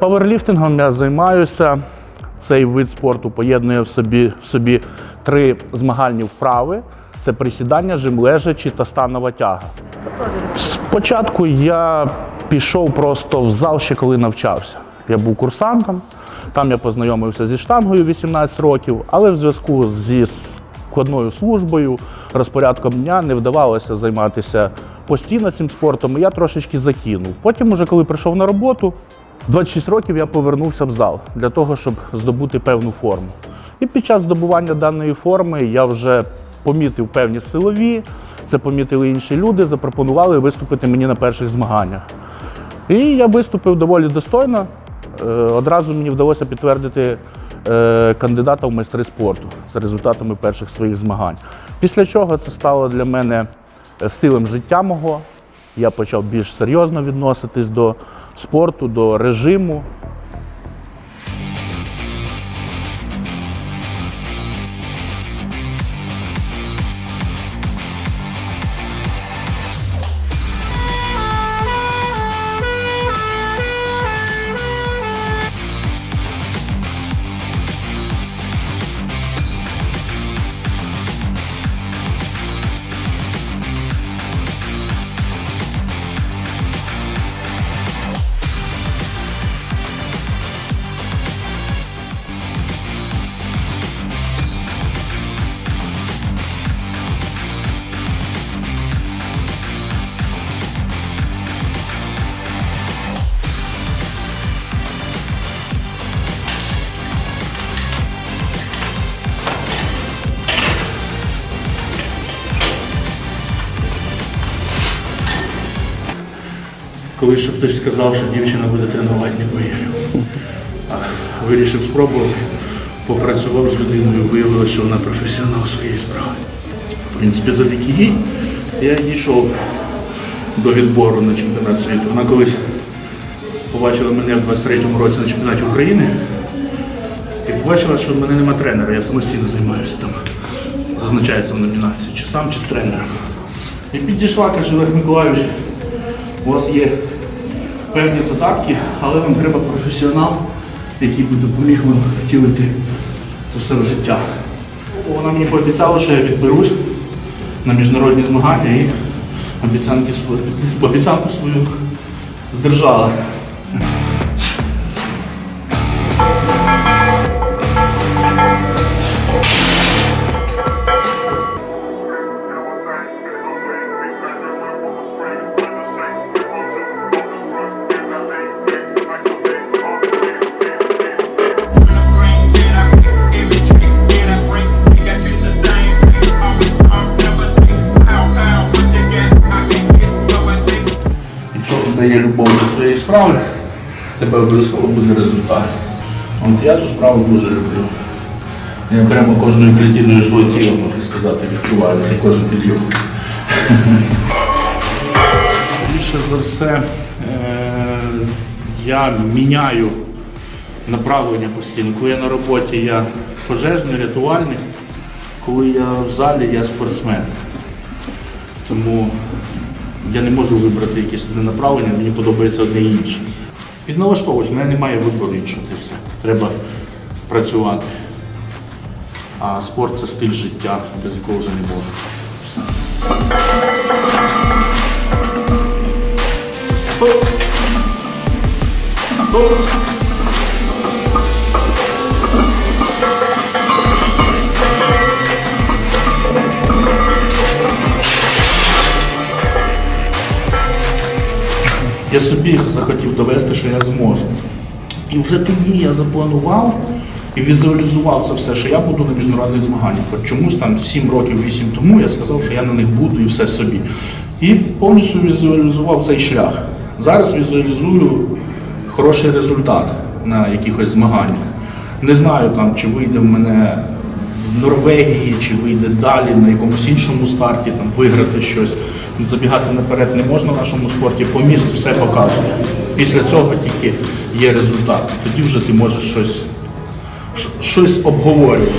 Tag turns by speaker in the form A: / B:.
A: Паверліфтингом я займаюся. Цей вид спорту поєднує в собі, в собі три змагальні вправи: це присідання, жим лежачі та станова тяга. Спочатку я пішов просто в зал ще коли навчався. Я був курсантом, там я познайомився зі штангою 18 років, але в зв'язку зі складною службою, розпорядком дня не вдавалося займатися постійно цим спортом, і я трошечки закинув. Потім, уже коли прийшов на роботу, 26 років я повернувся в зал для того, щоб здобути певну форму. І під час здобування даної форми я вже помітив певні силові, це помітили інші люди, запропонували виступити мені на перших змаганнях. І я виступив доволі достойно. Е, Одразу мені вдалося підтвердити е, кандидата в майстри спорту за результатами перших своїх змагань. Після чого це стало для мене е, стилем життя мого. Я почав більш серйозно відноситись до спорту, до режиму. Коли ще хтось сказав, що дівчина буде тренувати, не повірив. Вирішив спробувати, попрацював з людиною, виявилося, що вона професіонал своєї справи. В принципі, завдяки їй я дійшов до відбору на чемпіонат світу. Вона колись побачила мене в 23-му році на чемпіонаті України і побачила, що в мене нема тренера, я самостійно займаюся там. Зазначається в номінації, чи сам, чи з тренером. І підійшла, каже, Олег Миколайович, у вас є певні задатки, але вам треба професіонал, який би допоміг вам втілити це все в життя. Вона мені пообіцяла, що я відберусь на міжнародні змагання і обіцянки обіцянку свою здержала. Дає любов до своєї справи, тебе обов'язково буде результат. От я цю справу дуже люблю. Я прямо кожною клітиною свого тіла, можна сказати, відчуваю цей кожен підйом. Більше за все е, я міняю направлення постійно. Коли я на роботі, я пожежний, рятувальник, коли я в залі, я спортсмен. Тому я не можу вибрати якесь одне направлення, мені подобається одне інше. Підналаштовуюсь, в мене немає вибору іншого. і все. Треба працювати. А спорт це стиль життя, без якого вже не можу. Все. Я собі захотів довести, що я зможу. І вже тоді я запланував і візуалізував це все, що я буду на міжнародних змаганнях. От чомусь там 7 років, 8 тому я сказав, що я на них буду і все собі. І повністю візуалізував цей шлях. Зараз візуалізую хороший результат на якихось змаганнях. Не знаю там, чи вийде в мене Норвегії, чи вийде далі на якомусь іншому старті, там виграти щось. Забігати наперед не можна в нашому спорті, по місту все показує. Після цього тільки є результат. Тоді вже ти можеш щось, щось обговорювати.